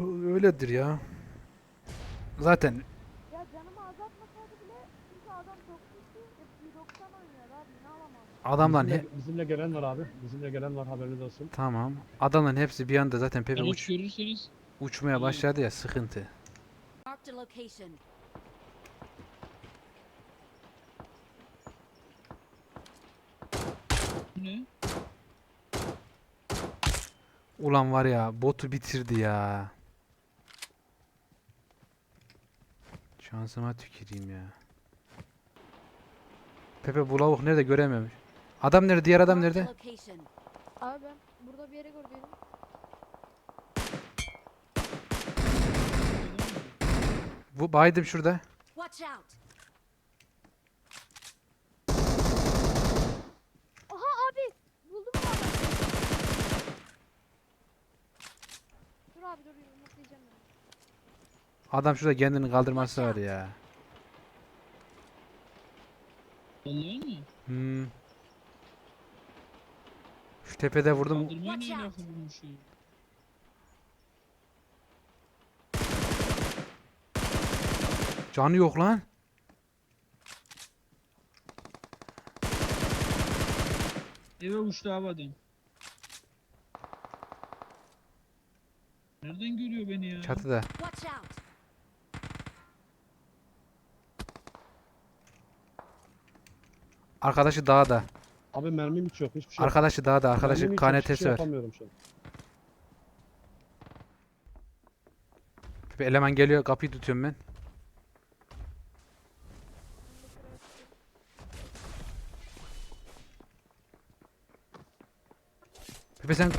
Öyledir ya. Zaten Ya canımı azaltmasaydı bile çünkü adam çok güçlü. Hep 190 oynuyor abi ne alamam. adamların he- bizimle, bizimle gelen var abi. Bizimle gelen var haberiniz olsun. tamam. Adamların hepsi bir anda zaten Pepe uç, görürseniz uçmaya başladı ya sıkıntı. Marked a location. bu ne? Ulan var ya botu bitirdi ya. Şansıma tüküreyim ya. Pepe bu lavuk nerede göremiyorum. Adam nerede? Diğer adam nerede? Abi ben burada bir yere gördüydüm. Bu baydım şurada. Watch out. Aha abi buldum bu adamı. Dur abi dur. Adam şurada kendini kaldırması var ya. Vallahi mi? Hmm. Şu tepede vurdum. Kaldırmaya bunun şeyi? Canı yok lan. Eve uçtu adam. Nereden görüyor beni ya? Çatıda. Watch out. Arkadaşı dağda. Abi mermim hiç yok. Hiçbir şey. Arkadaşı dağda. Arkadaşı Mermim hiç yok, hiçbir KNT'si şey var. yapamıyorum şu an. Bir eleman geliyor. Kapıyı tutuyorum ben. Pepe sen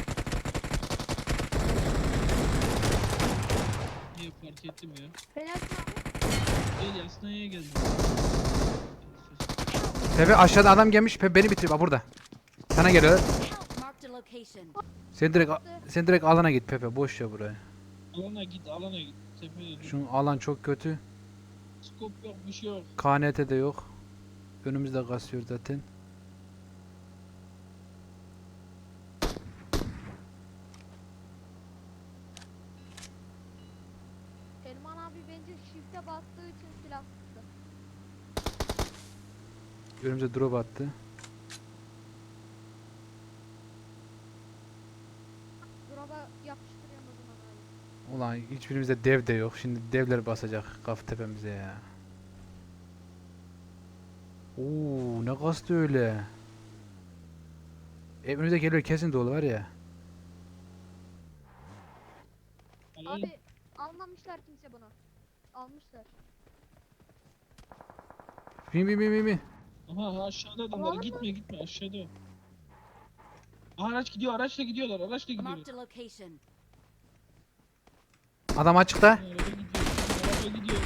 Niye fark ettim ya? Abi. Gel Yasnaya geldim. Pepe aşağıda adam gelmiş. Pepe beni bitir. Bak burada. Sana geliyor. Sen direkt sen direkt alana git Pepe. Boş ya buraya. Alana git alana git. Tepede dur. Şu alan çok kötü. Skop yok bir şey yok. KNT de yok. Önümüzde kasıyor zaten. Önümüze drop attı. Drop'a yapıştırıyorum o zaman abi. Ulan hiçbirimizde dev de yok. Şimdi devler basacak kaf tepemize ya. Oo ne kastı öyle. E, önümüze geliyor kesin dolu var ya. Abi almamışlar kimse bunu. Almışlar. Bin bin bin bin bin. Aha aşağıda adamlar. Gitme gitme aşağıda. Aha, araç gidiyor araçla gidiyorlar araçla gidiyorlar. Marked a location. Adam açıkta. Araba gidiyor. Araba gidiyor.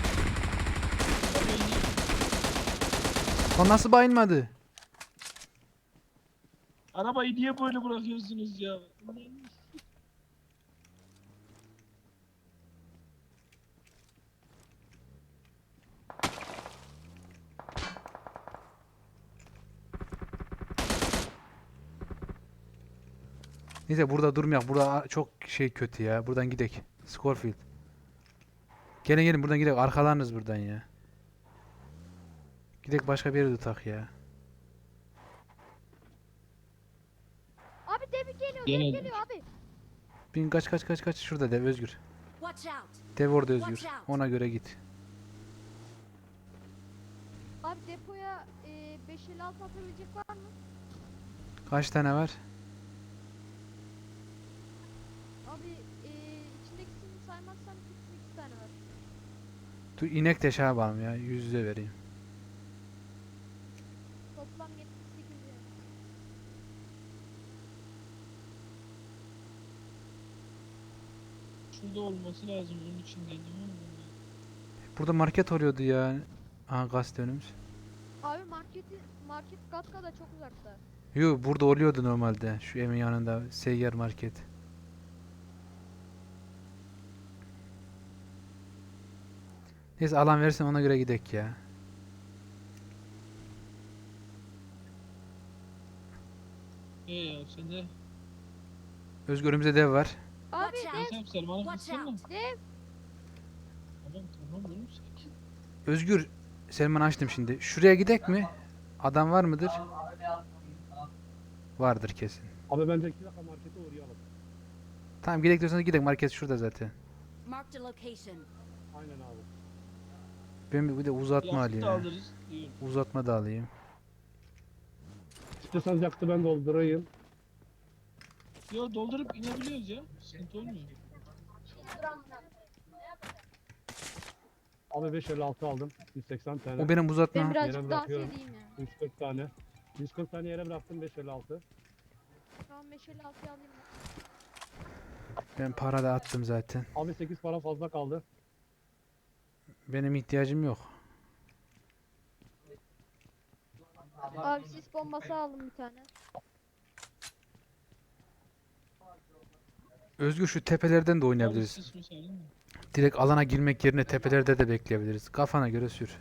Araba iniyor. Lan nasıl bayılmadı? Arabayı niye böyle bırakıyorsunuz ya? Neyse burada durmayak. Burada çok şey kötü ya. Buradan gidek. Scorfield. Gelin gelin buradan gidek. Arkalarınız buradan ya. Gidek başka bir yere tutak ya. Abi dev geliyor, dev geliyor abi. Bin kaç kaç kaç kaç. Şurada dev Özgür. Watch out. Dev orada Özgür. Ona göre git. Abi depoya e, 556 atabilecek var mı? Kaç tane var? Abi e, içindekisini saymazsan 2 tane var. Dur inek de şey yapalım ya. Yüz yüze vereyim. Toplam 78 yani. Şurada olması lazım onun için geldim ama. Burada market oluyordu ya. Aha gazete önümüz. Abi marketi market Gatka'da çok uzakta. Yo burada oluyordu normalde. Şu evin yanında seyyar market. Neyse alan versin ona göre gidek ya. Ee ya sen de dev var. Abi dev Selman'a Watch baksana. out. dev. Tamam tamam oğlum sakin. Özgür Selman açtım şimdi. Şuraya gidek mi? Adam var mıdır? Vardır kesin. Abi bence iki dakika markete uğrayalım. Tamam gidek diyorsanız gidelim. Market şurada zaten. Marked a location. Aynen abi. Ben bir de uzatma Yakıt alayım. da ya. alırız. Uzatma da alayım. İstiyorsanız yaktı ben doldurayım. Yo doldurup inebiliyoruz ya. Sıkıntı olmuyor. Abi 556 aldım. 180 tane. O benim Ben uzatma. birazcık Yere dans bırakıyorum. edeyim ya. 140 tane. 140 tane yere bıraktım 556. Tamam meşale altı alayım ben. Ben para da attım zaten. Abi 8 para fazla kaldı. Benim ihtiyacım yok. Abi sis bombası aldım bir tane. Özgür şu tepelerden de oynayabiliriz. Mi? Direkt alana girmek yerine tepelerde de bekleyebiliriz. Kafana göre sür.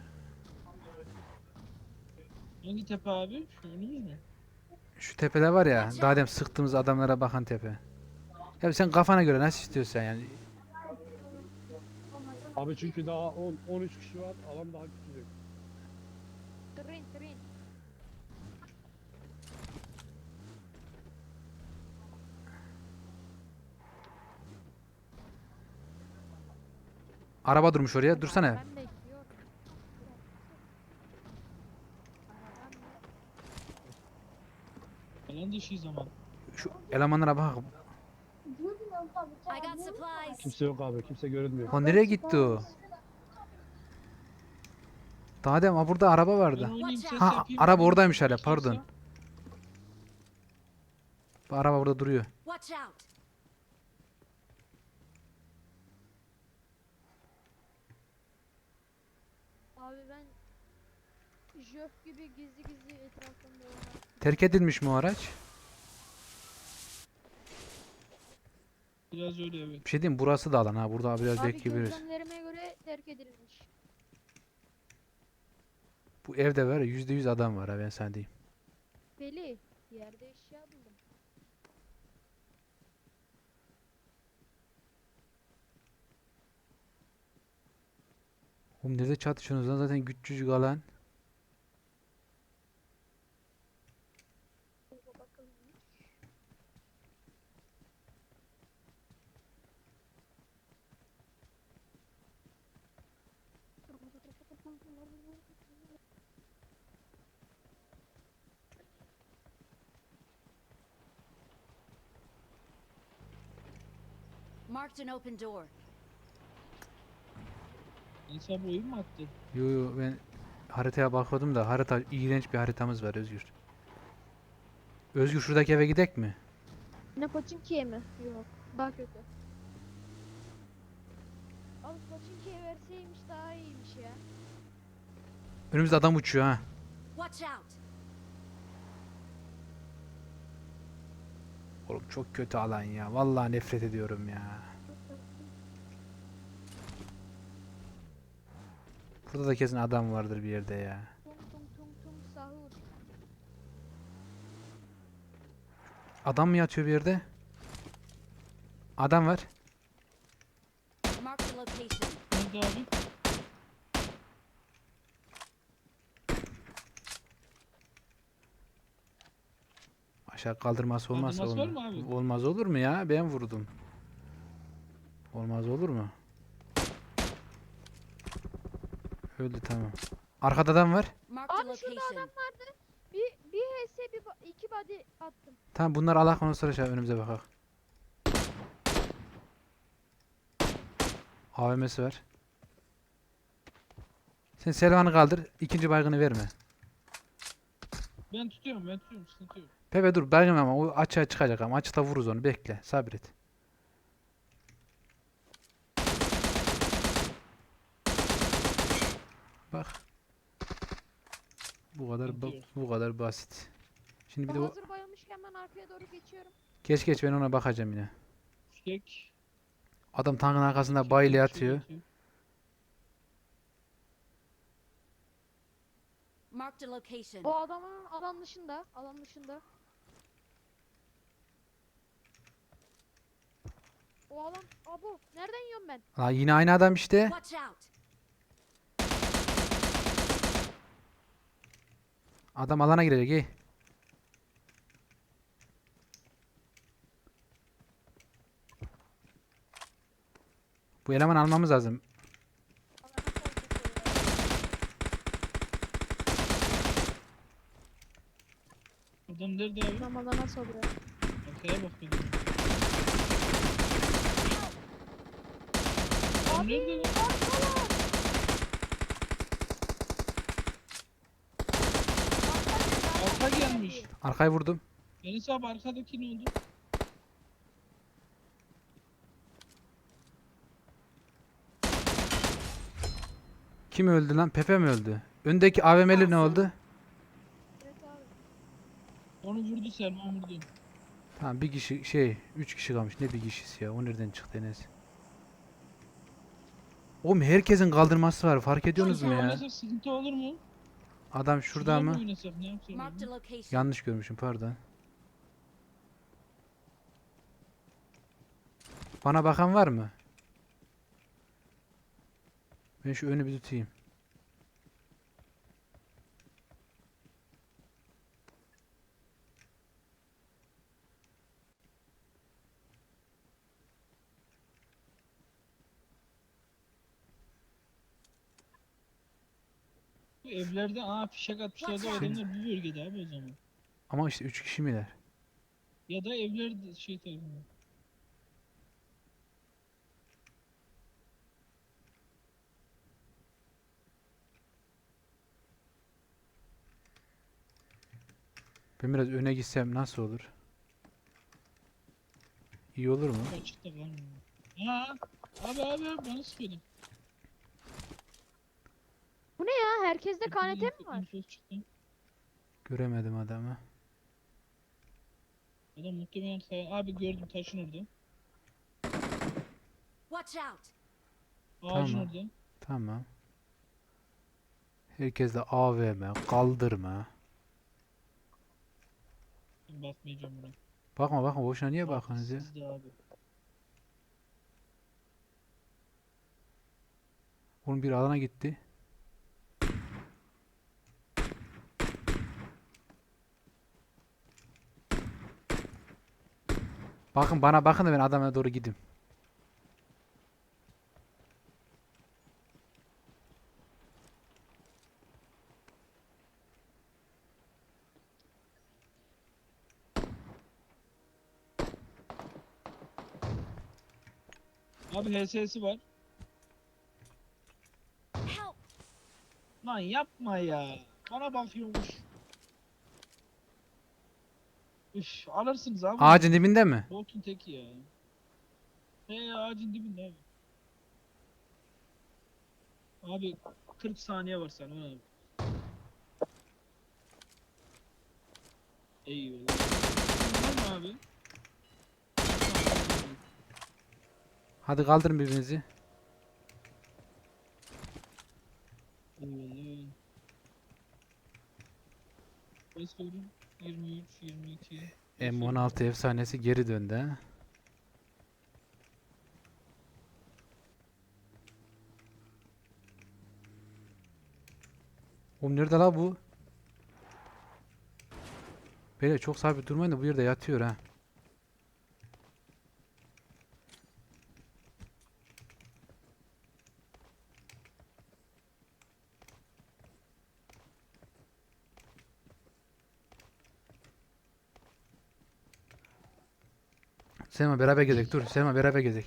Hangi tepe abi? Şu önümüz mü? Şu tepeler var ya, daha demin sıktığımız adamlara bakan tepe. Ya sen kafana göre nasıl istiyorsan yani. Abi çünkü daha 10 13 kişi var. Alan daha küçücük. Trin trin. Araba durmuş oraya. Dursana. Ben bekliyorum. Falan dışıyız ama. Şu elemanlara bak. I got supplies. Kimse yok abi. Kimse görünmüyor. O nereye gitti o? Daha demin ha, burada araba vardı. Ha araba oradaymış hala pardon. Bu araba burada duruyor. Watch out. Abi ben jöf gibi gizli gizli etrafımda. Terk edilmiş mi o araç? Biraz öyle evet. Bir şey diyeyim burası da alan ha. Burada biraz Abi bekleyebiliriz. gözlemlerime göre terk edilmiş. Bu evde var ya yüzde yüz adam var ha ben sana diyeyim. Deli. Yerde eşya buldum. Oğlum nerede çatışıyorsunuz lan zaten küçücük alan. Bakalım. Marked an open door. İnsan bu oyun mu attı? Yo yo ben haritaya bakıyordum da harita iğrenç bir haritamız var Özgür. Özgür şuradaki eve gidek mi? Ne Pochinki'ye mi? Yok. Daha kötü. Abi Pochinki'ye verseymiş daha iyiymiş ya. Önümüzde adam uçuyor ha. Watch out. Oğlum çok kötü alan ya. Vallahi nefret ediyorum ya. Burada da kesin adam vardır bir yerde ya. Adam mı yatıyor bir yerde? Adam var. Nerede abi? Aşağı kaldırması olmazsa olmaz. Olmaz olur mu ya? Ben vurdum. Olmaz olur mu? Öldü tamam. Arkada adam var. Abi şurada adam vardı. Bir bir HS bir ba- iki body attım. Tamam bunlar Allah onu sonra aşağı önümüze bakak. AVM'si var. Sen Selvan'ı kaldır. ikinci baygını verme. Ben tutuyorum ben tutuyorum sıkıntı yok. Pepe dur baygın ama o açığa çıkacak ama açıkta vururuz onu bekle sabret. Bak. Bu kadar ba- bu kadar basit. Şimdi bir de o Hazır bayılmışken ben arkaya doğru geçiyorum. geç geç ben ona bakacağım yine. Çek. Adam tankın arkasında bayılı çek. Marked a location. O adamın alan dışında, alan dışında. O alan abu nereden yiyorum ben? La yine aynı adam işte. Watch out! Adam alana girecek. Ey. Bu elemanı almamız lazım. Alana Adam nerede abi? Ramazan nasıl oluyor? Arkaya bakıyorum. Adam nerede lan? Arka gelmiş. Arkayı vurdum. Enes abi arkadaki ne oldu? Kim öldü lan? Pepe mi öldü? Öndeki AVM'li ne oldu? Evet abi. Onu vurdu Selman vurdu. Tamam bir kişi şey, üç kişi kalmış. Ne bir kişisi ya? O nereden çıktı Enes? Oğlum herkesin kaldırması var. Fark ediyorsunuz mu ya? Oynasak sıkıntı olur mu? Adam şurada mı mı? oynasak ne yapsak? Marked a location. Yanlış görmüşüm pardon. Bana bakan var mı? Ben şu önü bir tutayım. Evlerde aa fişek atmışlar da o adamlar bu bölgede abi o zaman. Ama işte üç kişi miler? Ya da evler şey tarafında. Ben biraz öne gitsem nasıl olur? İyi olur mu? Açıkta kalmıyor. Ha abi abi abi bana sıkıyordu. Bu ne ya? Herkeste KNT mi var? Çıktı. Göremedim adamı. Adam muhtemelen kaya... Abi gördüm taşın orada. Watch out! Ağacın Tamam. orada. Tamam. Herkes de AVM, kaldırma. Bakmayacağım buna. Bakma bakma boşuna niye bakıyorsunuz ya? Siz de abi. Oğlum bir alana gitti. Bakın bana bakın da ben adama doğru gideyim. Abi HS'si var. Help! Lan yapma ya. Bana bakıyormuş. Üf alırsınız abi. Ağacın dibinde mi? Botun teki ya. He ağacın dibinde abi. Abi 40 saniye var sana abi. Eyvallah. Var mı abi? Hadi kaldırın birbirinizi. Eyvallah. Kaç gördüm? 23, 22. M16 efsanesi geri döndü ha. Oğlum nerede la bu? Böyle çok sabit durmayın da bu yerde yatıyor ha. Selma beraber gezek dur. Selma beraber gezek.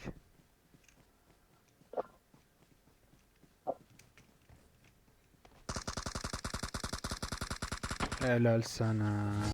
Helal sana.